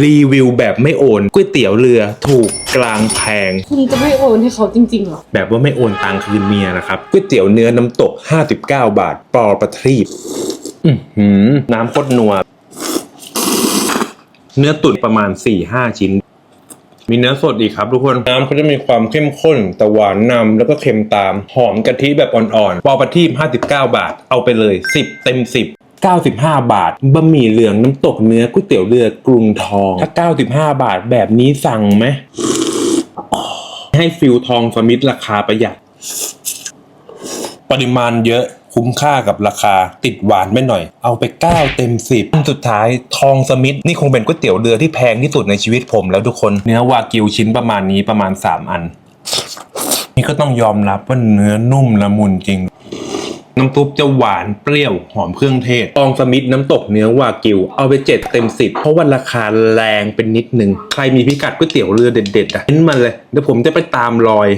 รีวิวแบบไม่โอนก๋วยเตี๋ยวเรือถูกกลางแพง คุณจะไม่โอนให้เขาจริงๆเหรอ แบบว่าไม่โอนตังคืนเมียนะครับก๋วยเตี๋ยวเนื้อน้ำตก 59 บาท ปอประทีปอื้อหือน้ำโคตรนัว เนื้อตุ๋นประมาณ 4-5 ชิ้น มีเนื้อสดอีกครับทุกคน น้ำเขาจะมีความเข้มข้น แต่หวานนำแล้วก็เค็มตาม หอมกะทิแบบอ่อนๆ ปอประทีป59 บาท เอาไปเลย 10 เต็ม 10 95 บาท บะหมี่เหลืองน้ำตกเนื้อก๋วยเตี๋ยวเรือกรุงทอง ถ้า 95 บาทแบบนี้สั่งไหม ให้ฟิลทองสมิธราคาประหยัด ปริมาณเยอะคุ้มค่ากับราคาติดหวานไม่หน่อย เอาไป 9 เต็ม 10อันสุดท้ายทองสมิธนี่คงเป็นก๋วยเตี๋ยวเรือที่แพงที่สุดในชีวิตผมแล้วทุกคน เนื้อวากิวชิ้นประมาณนี้ประมาณ 3 อัน นี่ก็ต้องยอมรับว่าเนื้อนุ่มละมุนจริง น้ำซุปจะหวานเปรี้ยวหอมเครื่องเทศตองสมิธน้ำตกเนื้อวากิว เอาไปเจ็ดเต็มสิบเพราะว่าราคาแรงเป็นนิดนึง ใครมีพิกัดก๋วยเตี๋ยวเรือเด็ดๆอะเน้นมาเลย เดี๋ยวผมจะไปตามรอย